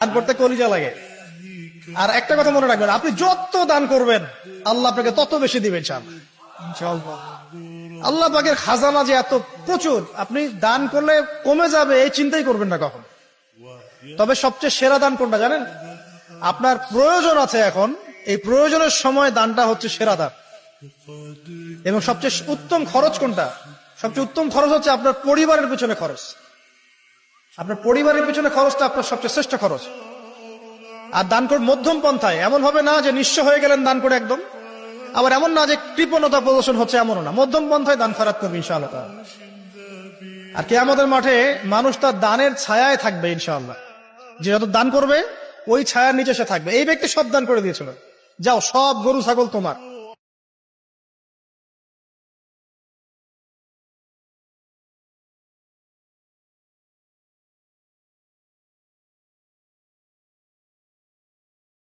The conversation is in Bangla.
দান করতে কলিজা লাগে। আর একটা কথা মনে রাখবেন, আপনি যত দান করবেন, আল্লাহ আপনাকে তত বেশি দিবেন চান। আল্লাহ পাকের খাজানা যে এত প্রচুর, আপনি দান করলে কমে যাবে, এই চিন্তাই করবেন না কখন। তবে সবচেয়ে সেরা দান কোনটা জানেন? আপনার প্রয়োজন আছে এখন, এই প্রয়োজনের সময় দানটা হচ্ছে সেরা দান। এবং সবচেয়ে উত্তম খরচ কোনটা? সবচেয়ে উত্তম খরচ হচ্ছে আপনার পরিবারের পিছনে খরচ। আপনার পরিবারের পিছনে খরচটা আপনার সবচেয়ে শ্রেষ্ঠ খরচ। আর দান করে মধ্যম পন্থায়। এমন হবে না যে নিঃস্ব হয়ে গেলেন দান করে একদম। আবার এমন না যে কৃপণতা প্রদর্শন হচ্ছে এমনও না। মধ্যম পন্থায় দান খরাত করবে ইনশাআল্লাহ। আর কে আমাদের মাঠে মানুষ তার দানের ছায়ায় থাকবে ইনশাআল্লাহ। যে যত দান করবে, ওই ছায়ার নিচে সে থাকবে। এই ব্যক্তি সব দান করে দিয়েছিল। যাও, সব গরু, ছাগল তোমার।